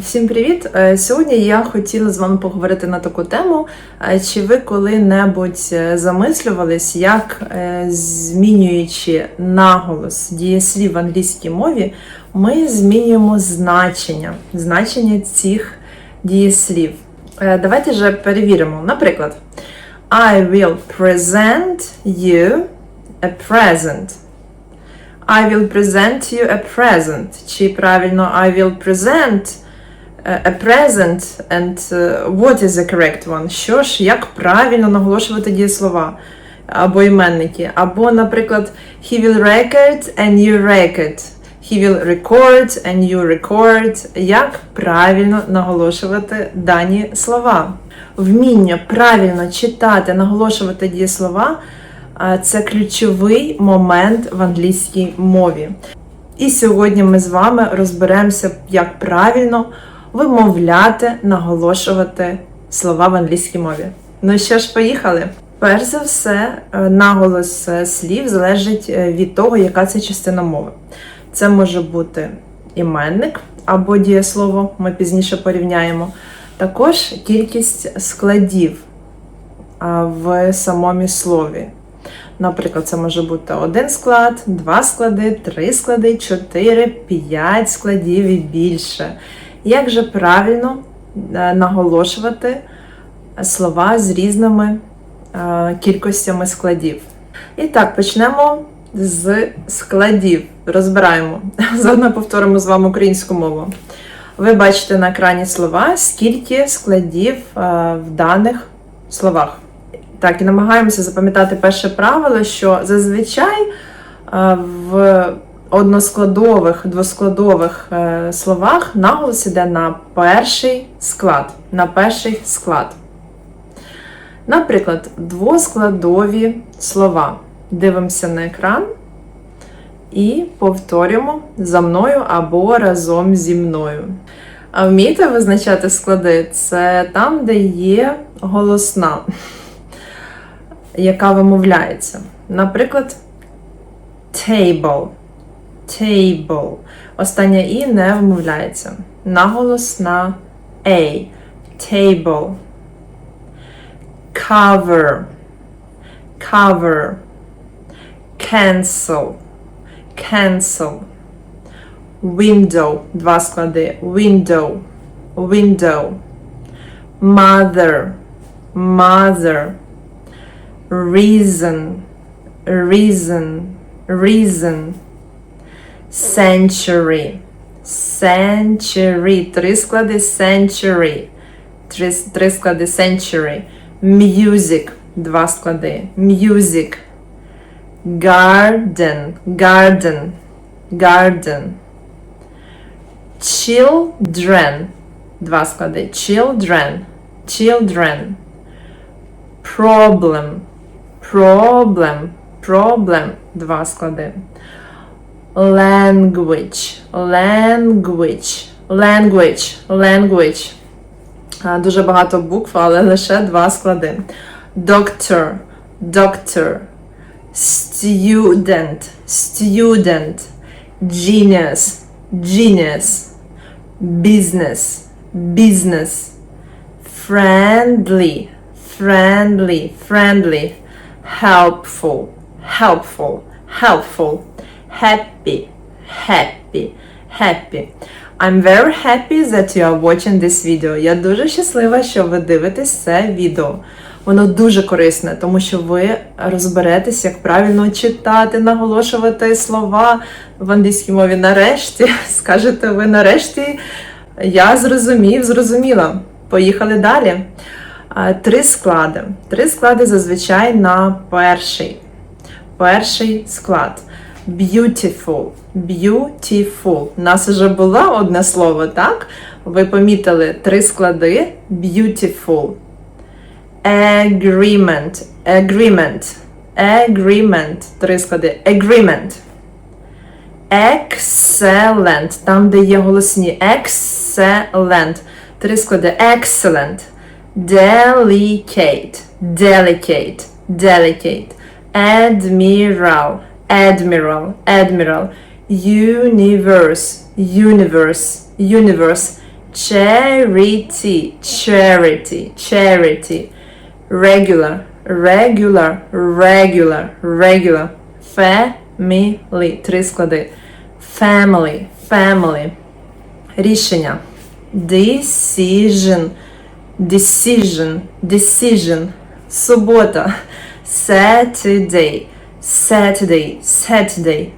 Всім привіт! Е, Сьогодні я хотіла з вами поговорити на таку тему. Е, Чи ви коли-небудь е, замислювались, як змінюючи наголос дієслів в англійській мові, ми змінюємо значення, значення цих дієслів? Давайте же перевіримо. Наприклад, I will present you a present. I will present you a present. Чи правильно I will present a present and uh, what is the correct one? Що ж, як правильно наголошувати дієслова або іменники? Або, наприклад, he will record and you record. He will record and you record. Як правильно наголошувати дані слова? Вміння правильно читати, наголошувати дієслова це ключовий момент в англійській мові. І сьогодні ми з вами розберемося, як правильно вимовляти, наголошувати слова в англійській мові. Ну що ж, поїхали? Перш за все, е, наголос е, слів залежить е, від того, яка це частина мови. Це може бути іменник або дієслово, ми пізніше порівняємо. Також кількість складів в самому слові. Наприклад, це може бути один склад, два склади, три склади, чотири, п'ять складів і більше. Як же правильно е, наголошувати слова з різними е, кількостями складів? І так, почнемо з складів. Розбираємо. Заодно повторимо з вами українську мову. Ви бачите на екрані слова, скільки складів е, в даних словах. Так, і намагаємося запам'ятати перше правило, що зазвичай в односкладових, двоскладових е, словах наголос іде на перший склад. На перший склад. Наприклад, двоскладові слова. Дивимося на екран і повторюємо за мною або разом зі мною. А вмієте визначати склади? Це там, де є голосна яка вимовляється. Наприклад, table. Table. Остання і не вимовляється. Наголос на A. Table. Cover. Cover. Cancel. Cancel. Window. Два склади. Window. Window. Mother. Mother reason, reason, reason, century, century, три склади century, три, три склади century, music, два склади, music, garden, garden, garden, children, два склади, children, children, problem, problem, problem, два склади. Language, language, language, language. А, Дуже багато букв, але лише два склади. Doctor, doctor, student, student, genius, genius, business, business, friendly, friendly, friendly helpful, helpful, helpful, Happy, happy, happy. I'm very happy that you are watching this video. Я дуже щаслива, що ви дивитесь це відео. Воно дуже корисне, тому що ви розберетесь, як правильно читати, наголошувати слова в англійській мові. Нарешті, скажете ви нарешті, я зрозумів, зрозуміла. Поїхали далі. Три склади. Три склади зазвичай на перший. Перший склад. Beautiful. Beautiful. У нас вже було одне слово, так? Ви помітили три склади. Beautiful. Agreement. Agreement. Agreement. Три склади. Agreement. Excellent. Там, де є голосні. Excellent. Три склади. Excellent. Delicate. Delicate. Delicate. Admiral. Admiral. Admiral. Universe. Universe. Universe. Charity, charity, charity. Regular, regular, regular, regular. Family. Три склади. Family, family. Рішення. Decision, decision, decision. Субота. Saturday, Saturday, Saturday.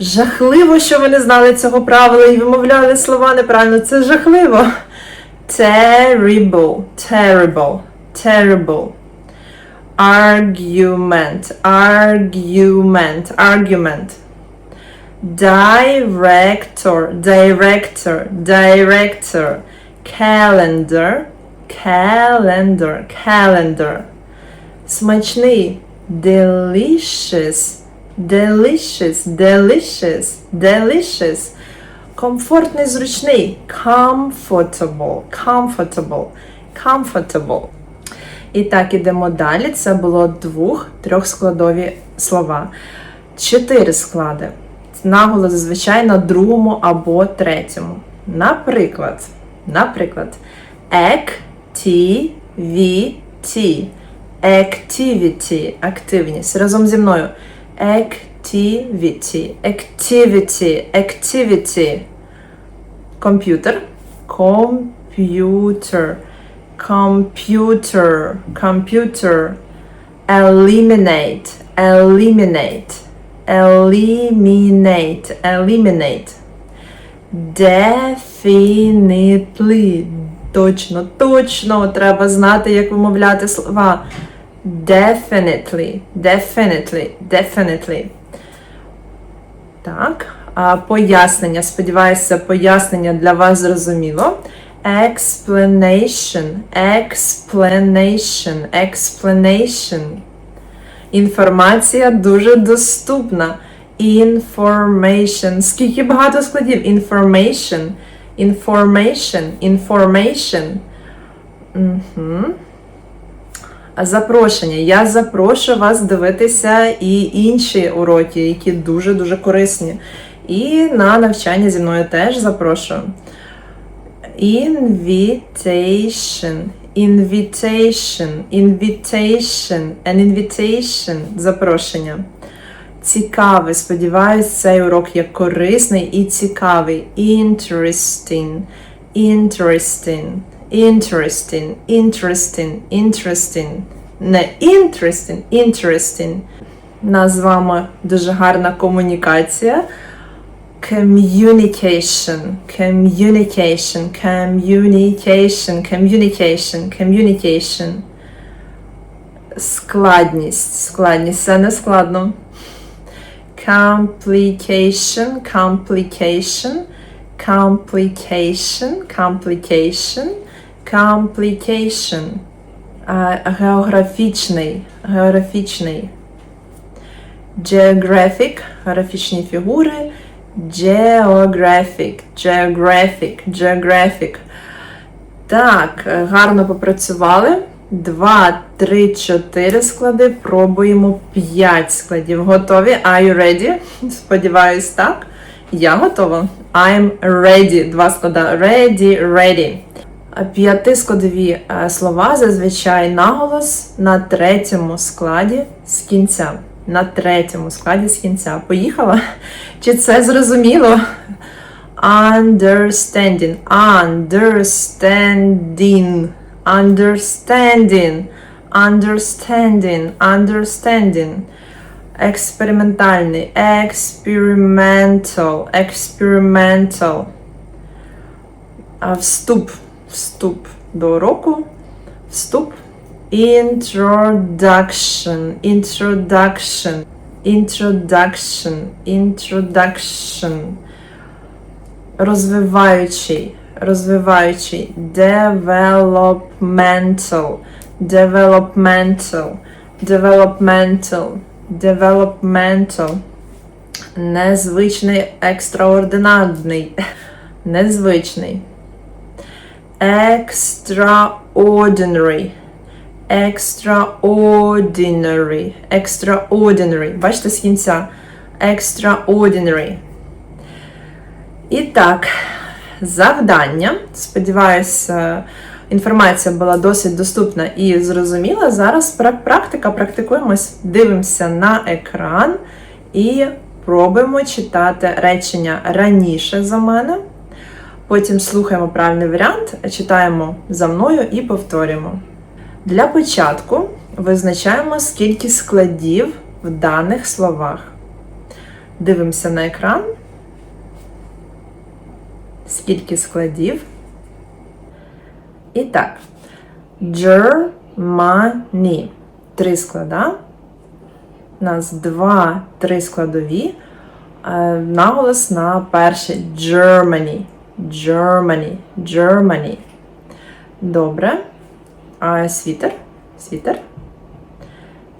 Жахливо, що ви не знали цього правила і вимовляли слова неправильно. Це жахливо. Terrible, terrible, terrible. Argument, argument, argument. Director, director, director. Calendar, calendar, calendar. Смачний. Delicious, delicious, delicious, delicious. Комфортний, зручний. Comfortable, comfortable, comfortable. І так, ідемо далі. Це було двох трьохскладові слова. Чотири склади. Наголос зазвичай на другому або третьому. Наприклад, наприклад, activity, activity, активність. Разом зі мною. Activity, activity, activity. Комп'ютер. Computer. Computer. Computer. Eliminate. Eliminate. Eliminate. Eliminate. Definitely. Точно, точно треба знати, як вимовляти слова. Definitely, definitely, definitely. Так, а пояснення. Сподіваюся, пояснення для вас зрозуміло. Explanation, explanation, explanation. Інформація дуже доступна. Information. Скільки багато складів? Information. Information. Information. Угу. Запрошення. Я запрошую вас дивитися і інші уроки, які дуже-дуже корисні. І на навчання зі мною теж запрошую. Invitation. Invitation. Invitation. An invitation. Запрошення. Цікавий. Сподіваюсь, цей урок є корисний і цікавий. Interesting. Interesting. Interesting. Interesting. Interesting. Не interesting. Interesting. Нас з вами дуже гарна комунікація. Communication, communication, communication, communication, communication. Складність, складність, це не складно. Complication, complication, complication, complication, Complication. Географічний, географічний. Geographic, географічні фігури. Geographic, geographic, geographic. Так, гарно попрацювали. Два, три, чотири склади. Пробуємо п'ять складів. Готові? Are you ready? Сподіваюсь, так. Я готова. I'm ready. Два склада. Ready, ready. П'ятискладові е, слова зазвичай наголос на третьому складі з кінця на третьому складі з кінця. Поїхала? Чи це зрозуміло? Understanding. Understanding. Understanding. Understanding. Understanding. Експериментальний. Experimental. Experimental. Вступ. Вступ до уроку. Вступ. Introduction, introduction, introduction, introduction. Розвиваючий, розвиваючий. Developmental, developmental, developmental, developmental. Незвичний, екстраординарний. Незвичний. Extraordinary. Extraordinary. Extraordinary. Бачите з кінця. Extraordinary. І так, завдання. Сподіваюся, інформація була досить доступна і зрозуміла. Зараз практика, практикуємось, дивимося на екран і пробуємо читати речення раніше за мене. Потім слухаємо правильний варіант, читаємо за мною і повторюємо. Для початку визначаємо, скільки складів в даних словах. Дивимося на екран. Скільки складів. І так. Germany. Три склада. У нас два, три складові. Е, Наголос на перший Germany. Germany. Germany. Добре. А світер? Світер.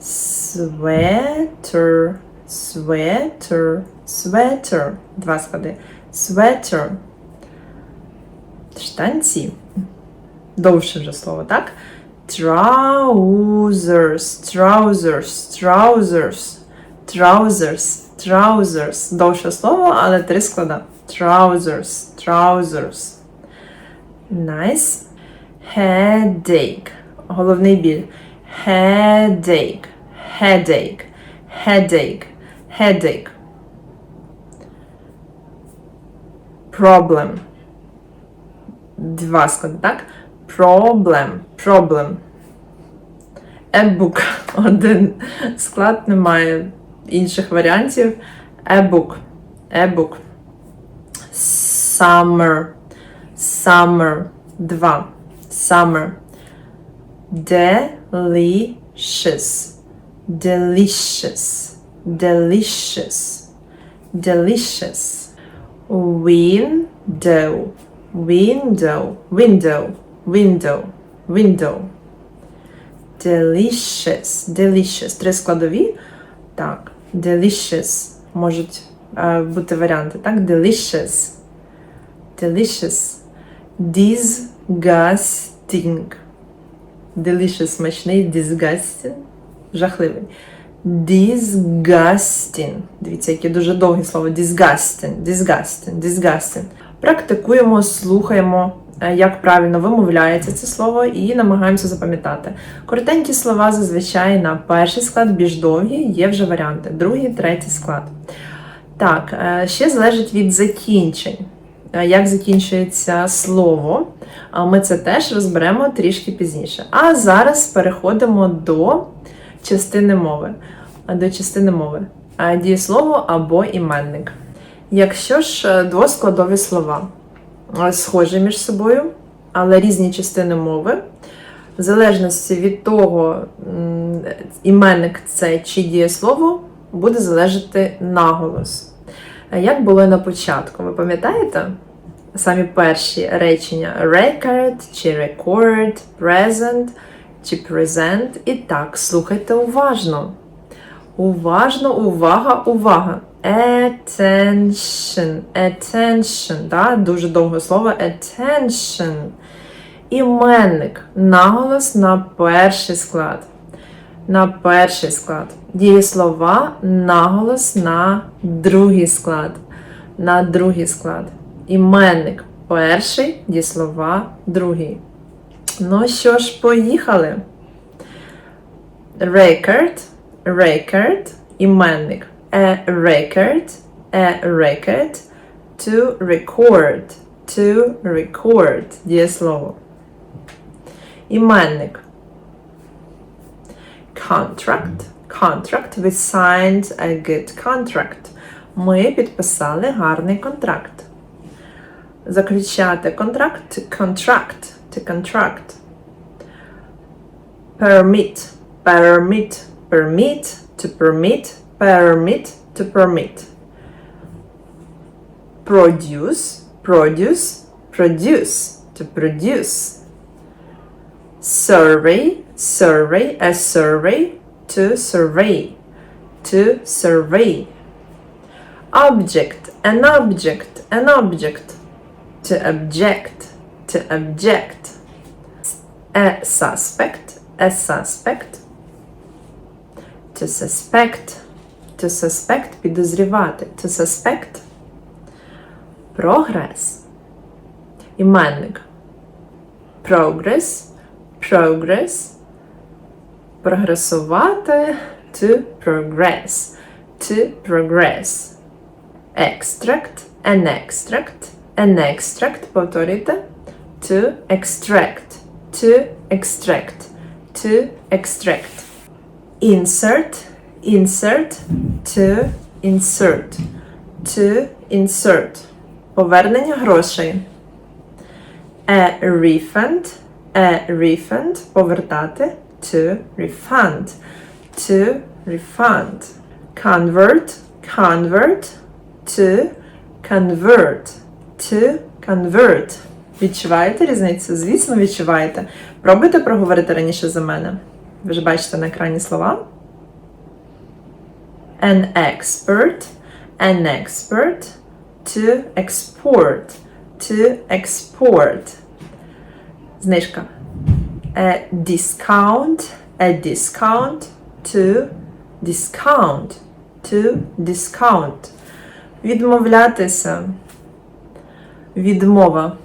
Sweater. Sweater. Sweater. Два склади. Sweater. Штанці. Довше вже слово, так? Trousers. Trousers. Trousers. Trousers. Trousers. Довше слово, але три склада. Trousers. Trousers. Nice. Headache. Головний біль. Headache. Headache. Headache. Headache. Problem. Два склади, так? Problem. Problem. E-book. Один склад, немає інших варіантів. E-book. E-book. Summer. Summer. Два. Summer. Delicious. Delicious. Delicious. Delicious. Window. Window. Window. Window. Window. Delicious. Delicious. Три складові. Так. Delicious. Можуть е, бути варіанти. Так? Delicious. Delicious. Disgusting. Delicious смачний. Disgusting. Жахливий. Disgusting. Дивіться, яке дуже довге слово. Disgusting. Disgusting. Disgusting. Практикуємо, слухаємо, е, як правильно вимовляється це слово, і намагаємося запам'ятати. Коротенькі слова зазвичай на перший склад, більш довгі, є вже варіанти. Другий, третій склад. Так, е, ще залежить від закінчень. Е, Як закінчується слово, ми це теж розберемо трішки пізніше. А зараз переходимо до частини мови. Е, До частини мови. Дієслово або іменник. Якщо ж двоскладові слова схожі між собою, але різні частини мови, в залежності від того, іменник це чи дієслово, буде залежати наголос. Як було на початку, ви пам'ятаєте? Самі перші речення record чи record, present чи present. І так, слухайте уважно. Уважно, увага, увага. Attention, attention, да? дуже довге слово attention. Іменник. Наголос на перший склад. На перший склад. Дієслова наголос на другий склад. На другий склад. Іменник перший, дієслова другий. Ну що ж, поїхали. Record, record, іменник. A record, a record, to record, to record, дієслово. Іменник. Contract, contract, we signed a good contract. Ми підписали гарний контракт. Заключати контракт, contract, to contract. Permit, permit, permit, to permit, permit, to permit. Produce, produce, produce, to produce. Survey, survey, a survey, to survey, to survey. Object, an object, an object, to object, to object. A suspect, a suspect, to suspect, to suspect, підозрівати, to suspect. Прогрес, Іменник. Progress, progress. Прогресувати. To progress. To progress. Extract, an extract, an extract. Повторюйте. To extract. To extract. To extract. Insert, insert. To insert. To insert. Повернення грошей. A refund. A refund. Повертати. To refund. To refund. Convert. Convert. To convert. To convert. Відчуваєте різницю? Звісно, відчуваєте. Пробуйте проговорити раніше за мене. Ви ж бачите на екрані слова. An expert. An expert. To export. To export. Знижка. A discount. A discount. To discount. To discount. Відмовлятися. Відмова.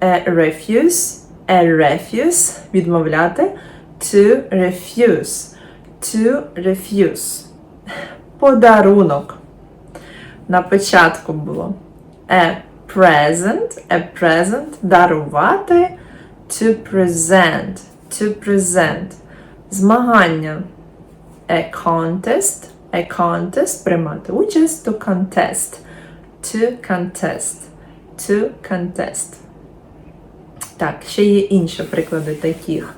A refuse. A refuse. Відмовляти. To refuse. To refuse. Подарунок. На початку було. A present. A present. Дарувати. To present. To present. Змагання. A contest. A contest. Приймати участь. To contest. To contest. To contest. Так, ще є інші приклади таких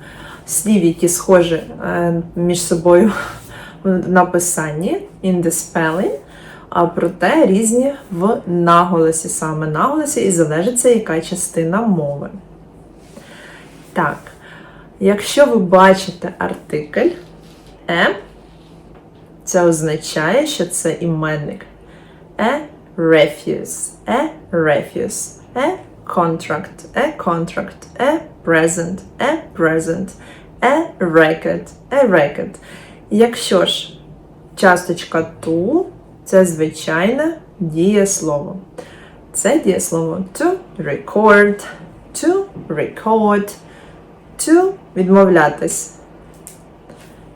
слів, які схожі е, між собою в написанні in the spelling, а проте різні в наголосі, саме наголосі, і залежить яка частина мови. Так, якщо ви бачите артикль е, це означає, що це іменник. A refuse, a refuse, a contract, a contract, a present, a present, a record, a record. Якщо ж часточка to, це звичайне дієслово. Це дієслово to record, to record, to відмовлятись.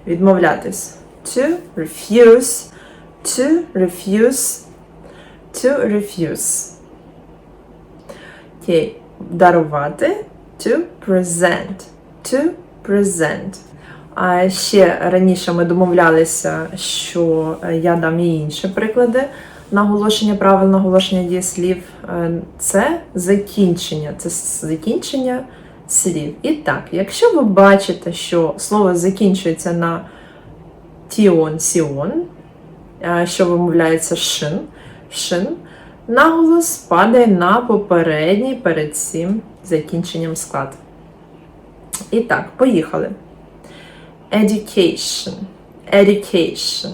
Відмовлятись. To refuse, to refuse, to refuse. Окей. Дарувати to present. To present. А ще раніше ми домовлялися, що я дам і інші приклади наголошення правил, наголошення дієслів. Е, Це закінчення. Це закінчення слів. І так, якщо ви бачите, що слово закінчується на тіон, сіон, е, що вимовляється шин, шин, наголос падає на попередній перед цим закінченням склад. І так, поїхали. Education. Education.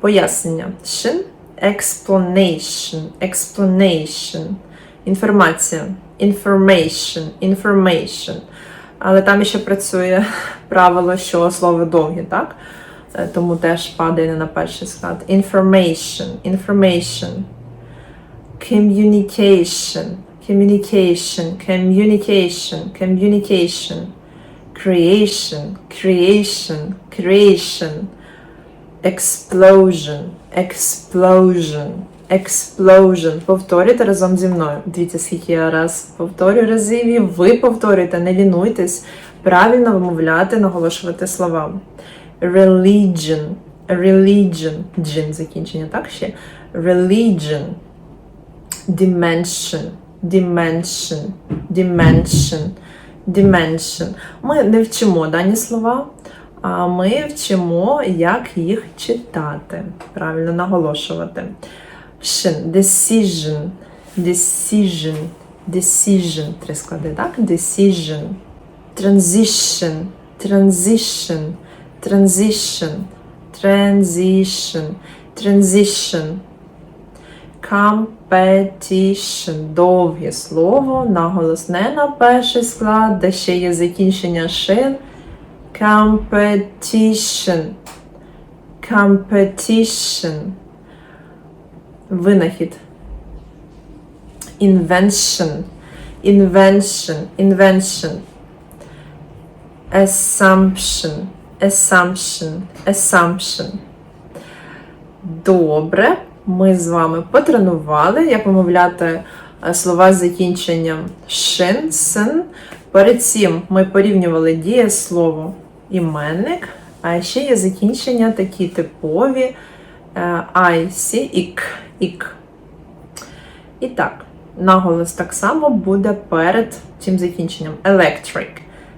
Пояснення. Шин. Explanation. Explanation. Інформація. Information. Information. Але там ще працює правило, що слово довге, так? Е, Тому теж падає не на перший склад. Information. Information. Communication. Communication. Communication. Communication. Creation. Creation. Creation. Explosion. Explosion. Explosion. Повторюйте разом зі мною. Дивіться, скільки я раз повторюю разів, і ви повторюєте, не лінуйтесь. Правильно вимовляти, наголошувати слова. Religion. Religion. Джин закінчення, так ще? Religion. Dimension. Dimension. Dimension. Dimension. Ми не вчимо дані слова, а ми вчимо, як їх читати. Правильно наголошувати. Decision. Decision. Decision. Три склади, так? Decision. Transition. Transition. Transition. Transition. Transition. Competition. Довге слово. Наголос не на перший склад, де ще є закінчення шин. Competition. Competition. Винахід. Invention. invention, invention, assumption, assumption, assumption. Добре, ми з вами потренували, як вимовляти е, слова з закінченням шин, син. Перед цим ми порівнювали дієслово іменник, а ще є закінчення такі типові е, I, сі, ік, ік. І так, наголос так само буде перед цим закінченням. Electric,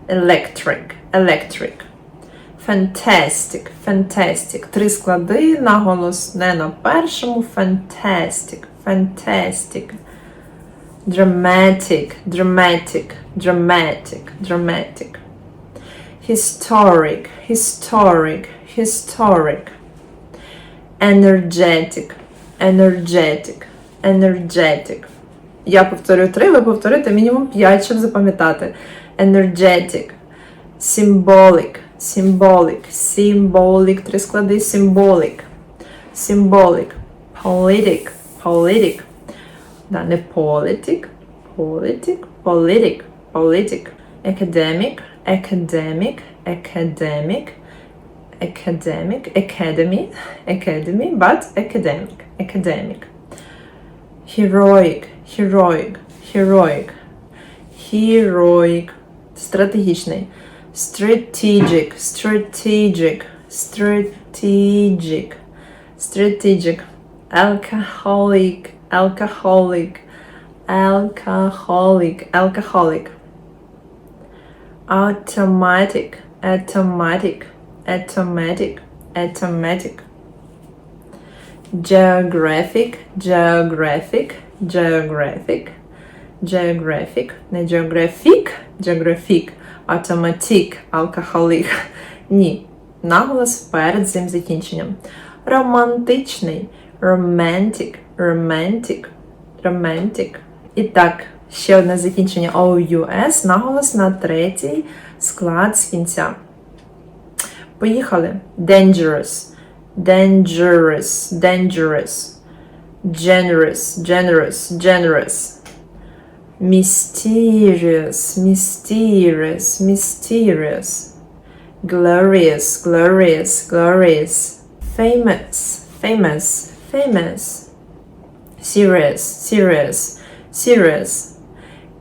electric, electric. Fantastic, fantastic. Три склади, наголос не на першому. Fantastic, fantastic. Dramatic, dramatic, dramatic, dramatic. Historic, historic, historic. Energetic, energetic, energetic. Я повторю три, ви повторите мінімум п'ять, щоб запам'ятати. Energetic, symbolic, symbolic, symbolic, три склади, symbolic, symbolic, politic, politic, да, не politic, politic, politic, politic, academic, academic, academic, academic, academy, academy, but academic, academic. Heroic, heroic, heroic, heroic, стратегічний. Strategic, strategic, strategic, strategic. Alcoholic, alcoholic, alcoholic, alcoholic. Automatic, automatic, automatic, automatic. Geographic, geographic, geographic, geographic, не geographic, geographic, automatic, alcoholic. Ні. Наголос перед цим закінченням. Романтичний, romantic, romantic, romantic. І так, ще одне закінчення OUS, наголос на третій склад з кінця. Поїхали. Dangerous, dangerous, dangerous, generous, generous, generous. Mysterious, mysterious, mysterious. Glorious, glorious, glorious. Famous, famous, famous. Serious, serious, serious.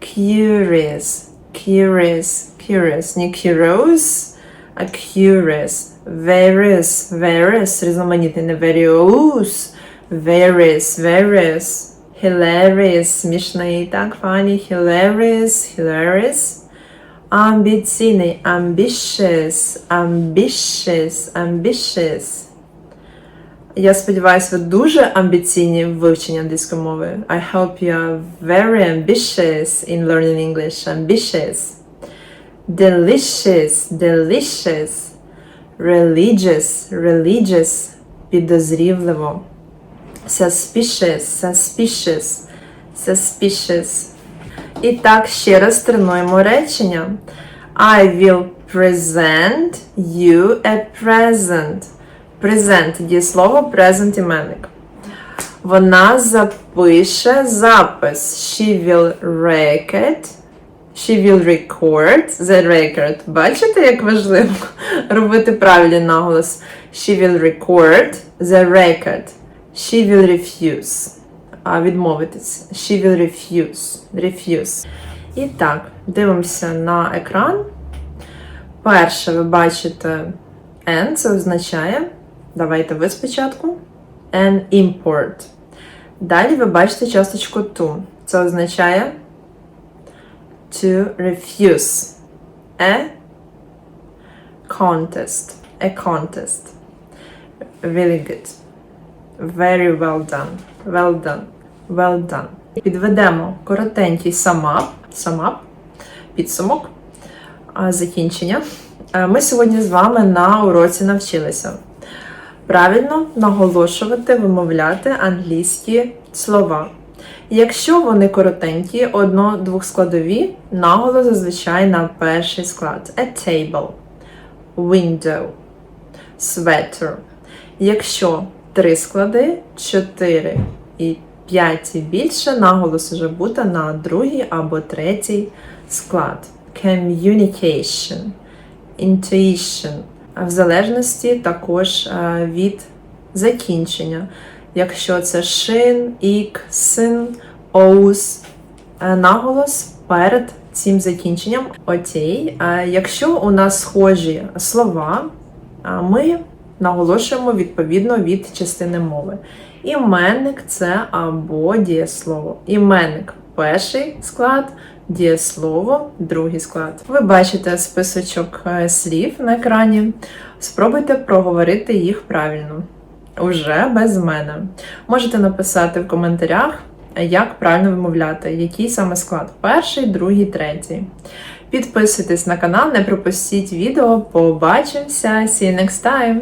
Curious, curious, curious. Не curious, а curious. Various, various. Різноманітний, не various. Various, various. Hilarious, смішний, так, funny. Hilarious, hilarious. Амбіційний, ambitious, ambitious, ambitious. Я сподіваюся, ви дуже амбіційні в вивченні англійської мови. I hope you are very ambitious in learning English. Ambitious. Delicious, delicious. Religious, religious. Підозрівливо. Suspicious, suspicious, suspicious. І так, ще раз тренуємо речення. I will present you a present. Present дієслово present іменник. Вона запише запис. She will record. She will record the record. Бачите, як важливо робити правильний наголос. She will record the record. She will refuse. А відмовитись. She will refuse. Refuse. І так, дивимося на екран. Перше, ви бачите N, це означає. Давайте ви спочатку. An import. Далі ви бачите часточку to. Це означає to refuse. A contest. A contest. Really good. Very well done. Well done. Well done. Підведемо коротенький самап, самап, підсумок, закінчення. Ми сьогодні з вами на уроці навчилися правильно наголошувати, вимовляти англійські слова. Якщо вони коротенькі, одно-двохскладові, наголос зазвичай на перший склад. A table, window, sweater. Якщо три склади, чотири і 5 і більше, наголос уже буде на другий або третій склад. Communication, intuition. В залежності також е, від закінчення. Якщо це шин, ік, син, оус, е, наголос перед цим закінченням. Е, Якщо у нас схожі слова, ми наголошуємо відповідно від частини мови. Іменник це або дієслово. Іменник перший склад, дієслово другий склад. Ви бачите списочок е, слів на екрані. Спробуйте проговорити їх правильно. Уже без мене. Можете написати в коментарях, як правильно вимовляти, який саме склад перший, другий, третій. Підписуйтесь на канал, не пропустіть відео. Побачимося! See you next time!